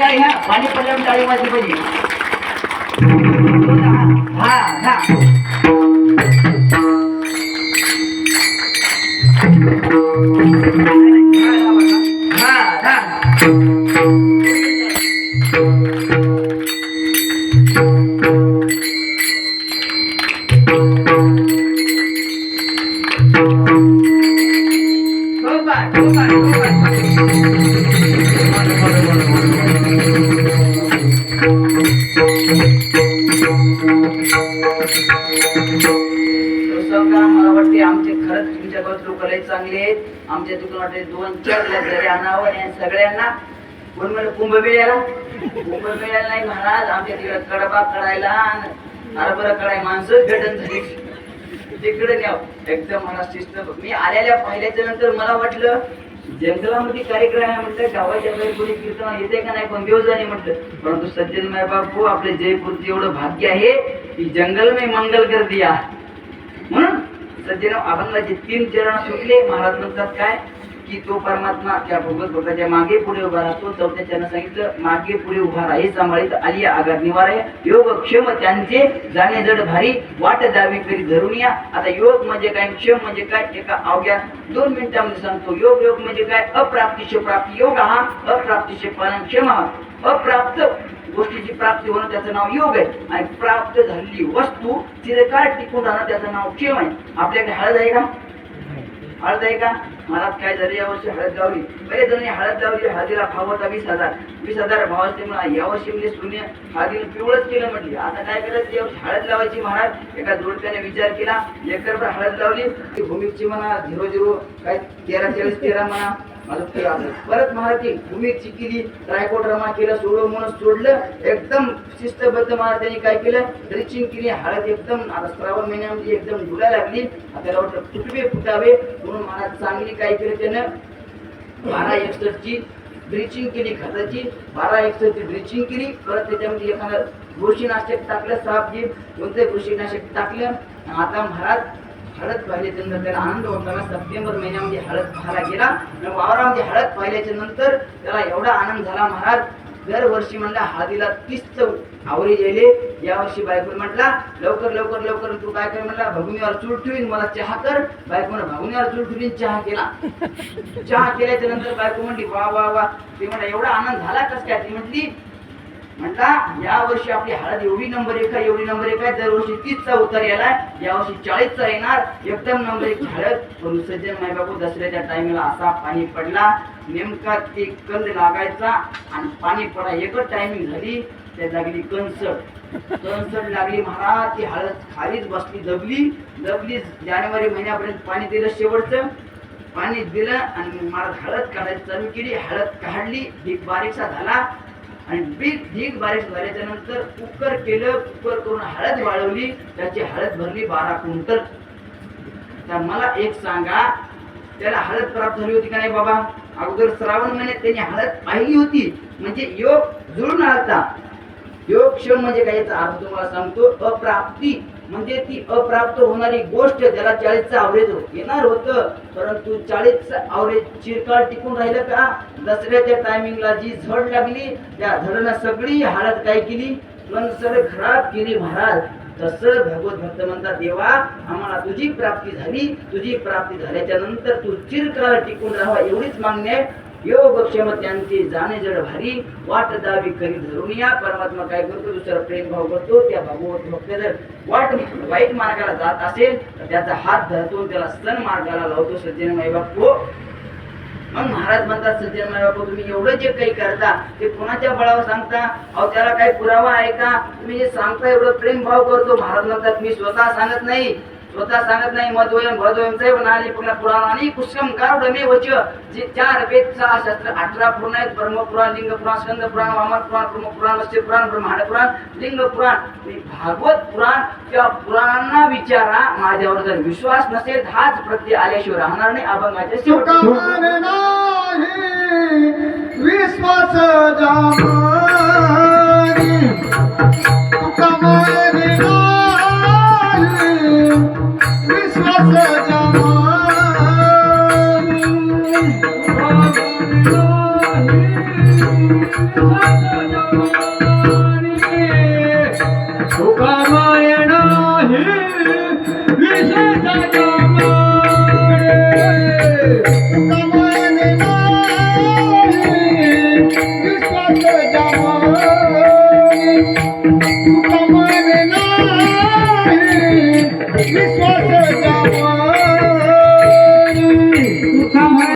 गाडी हा पाणी पडल्यावर गाडी वाजली पाहिजे. हा हा. चांगले आहेत. आमच्या दुकानात दोन चार ग्लास जरी आणावं आणि सगळ्यांना कोण म्हणलं कुंभमेळ्याला कुंभमेळ्याला नाही महाराज आमच्या तिकडे कडबा कडायला हरभरा कडाय माणसं भेटन झाली. तिकडे न्याव. एकदम मला शिस्त. मी आलेल्या पाहिल्याच्या नंतर मला वाटलं जंगलामध्ये कार्यक्रम आहे म्हटलं गावाच्या बाहेर कोणी कीर्तन येते का नाही पण देव जाणे म्हटलं. परंतु सज्जन माय बापू आपले जयपूरचे एवढं भाग्य आहे की जंगल में मंगल कर दिया म्हणून सज्जन अभंगाचे तीन चरण सुटले. महाराज म्हणतात काय? की तो परमात्मा त्या भगवत भक्ताच्या मागे पुढे उभा राहतो. चौथ्या त्यानं सांगितलं मागे पुढे उभा राही. सांभाळीत आली आगार निवार. आहे योग क्षम त्यांचे जाणे जड भारी. वाट जावी करी धरून या आता योग म्हणजे काय? क्षम म्हणजे काय? एका अवघ्या दोन मिनिटांमध्ये सांगतो. योग योग म्हणजे काय? अप्राप्तीचे प्राप्ती. योग हा अप्राप्तीचे पालन क्षम हा. अप्राप्त गोष्टीची प्राप्ती होणं त्याचं नाव योग आहे. आणि प्राप्त झालेली वस्तू चिरकाळ टिकून राहणं त्याचं नाव क्षम आहे. आपल्याकडे हळद आहे का? हळद आहे का? मला काय झाले यावर्षी हळद लावली पहिले जणी हळद लावली हळदीला भाव होता वीस हजार. वीस हजार भाव म्हणा यावर्षी म्हणजे शून्य. हळदीने पिवळच केलं म्हटली. आता काय केलं? यावर्षी हळद लावायची महाराज. एका जोडप्याने विचार केला. एकर हळद लावली. ती भूमिकची म्हणा झिरो झिरो काय तेरा चाळीस तेरा म्हणा. मला परत महाराज ती चिकिली केली ट्रायकोट रमा केलं सोडो म्हणून सोडलं एकदम शिस्तबद्ध महाराजांनी काय केलं ड्रिचिंग केली हळद एकदम आता श्रावण महिन्यामध्ये एकदम डुलायला लागली. आता त्याला वाटलं फुटवे फुटावे म्हणून महाराज चांगली काय केलं त्यानं? बारा एकसष्टची ड्रिचिंग केली खताची बारा एकसष्टची ब्रिचिंग केली. परत त्याच्यामध्ये एखादं बुरशीनाशक टाकलं साप घेत कोणतं बुरशीनाशक टाकलं. आता महाराज हळद पाहिल्याच्या नंतर त्याला आनंद होता सप्टेंबर महिन्यामध्ये हळद पाहायला गेला. आणि वावरामध्ये हळद पाहिल्याच्या नंतर त्याला एवढा आनंद झाला महाराज. दरवर्षी म्हणला हळदीला तीस चौ आवरी गेले यावर्षी बायकोन म्हटला लवकर लवकर लवकर. तू काय कर म्हटला भगुनीवर चूल ठेवीन मला चहा कर. बायकोनं भगुनीवर चूल ठेवीन चहा केला. चहा केल्याच्यानंतर बायको म्हणली वा वा वा. ते म्हणला एवढा आनंद झाला कस काय? ती म्हटली म्हटला या वर्षी आपली हळद एवढी नंबर एक आहे एवढी नंबर एक आहे दरवर्षी तीसचा उतार यालाय यावर्षी चाळीसचा येणार. एकदम नंबर एक हळद. पण सज्जन माय दसऱ्याच्या टाइमला असा पाणी पडला. नेमका ते कंद लागायचा आणि पाणी पडा एकच टायमिंग झाली. त्या लागली कणसट कणसट लागली महाराज. ती हळद खालीच बसली दबली. दबली जानेवारी महिन्यापर्यंत पाणी दिलं शेवटचं. पाणी दिलं आणि मला हळद काढायची चालू केली. हळद काढली. ढीक बारीकसा झाला. आणि बीक ढीक बारीक झाल्याच्यानंतर कुकर केलं कुकर करून हळद वाळवली त्याची हळद भरली बारा क्विंटल. तर मला एक सांगा त्याला हळद प्राप्त झाली होती का नाही बाबा? अगोदर श्रावण महिन्यात त्यांनी हळद पाहिली होती. म्हणजे योग जुळून आलता योग क्षम म्हणजे काय याचा अर्थ तुम्हाला सांगतो अप्राप्ती. म्हणजे ती अप्राप्त होणारी गोष्ट त्याला चाळीसचं आवरेज हो- येणार होतं. परंतु चाळीसचं आवरेज चिरकाळ टिकून राहिलं का? दसऱ्याच्या टायमिंगला जी झड लागली त्या झडनं सगळी हळद काय केली? पण सर खराब केली महाराज. तसं भगवत भक्त म्हणतात देवा आम्हाला तुझी प्राप्ती झाली. तुझी प्राप्ती झाल्याच्यानंतर तू चिरकाळ टिकून राहावा एवढीच मागणी आहे. योग क्षम त्यांचे जाणे जड भारी वाट दावी करी धरून या. परमात्मा काय करतो? दुसरा प्रेम भाव करतो. त्या भागवत भक्त जर वाट वाईट मार्गाला जात असेल तर त्याचा हात धरतो त्याला सन मार्गाला लावतो सज्जन माई बापू मग महाराज म्हणतात सज्जन माई बापू तुम्ही एवढं जे काही करता ते कोणाच्या बळावर सांगता? अहो त्याला काही पुरावा आहे का? तुम्ही जे सांगता एवढं प्रेम भाव करतो. महाराज म्हणतात मी स्वतः सांगत नाही. स्वतः सांगत नाही मधोयम भदोयम जैव नाली पूर्ण पुराण आणि पुष्कम कारुड मे वच जे चार वेद सहा शास्त्र अठरा पुराण आहेत ब्रह्मपुराण लिंग पुराण स्कंद पुराण वामन पुराण ब्रह्म पुराण मत्स्य पुराण ब्रह्मांड पुराण लिंग पुराण आणि भागवत पुराण किंवा पुराणांना विचारा माझ्यावर जर विश्वास नसेल हाच प्रत्यय आल्याशिवाय राहणार नाही अभंगाच्या शेवटी. तुकामाने विश्वास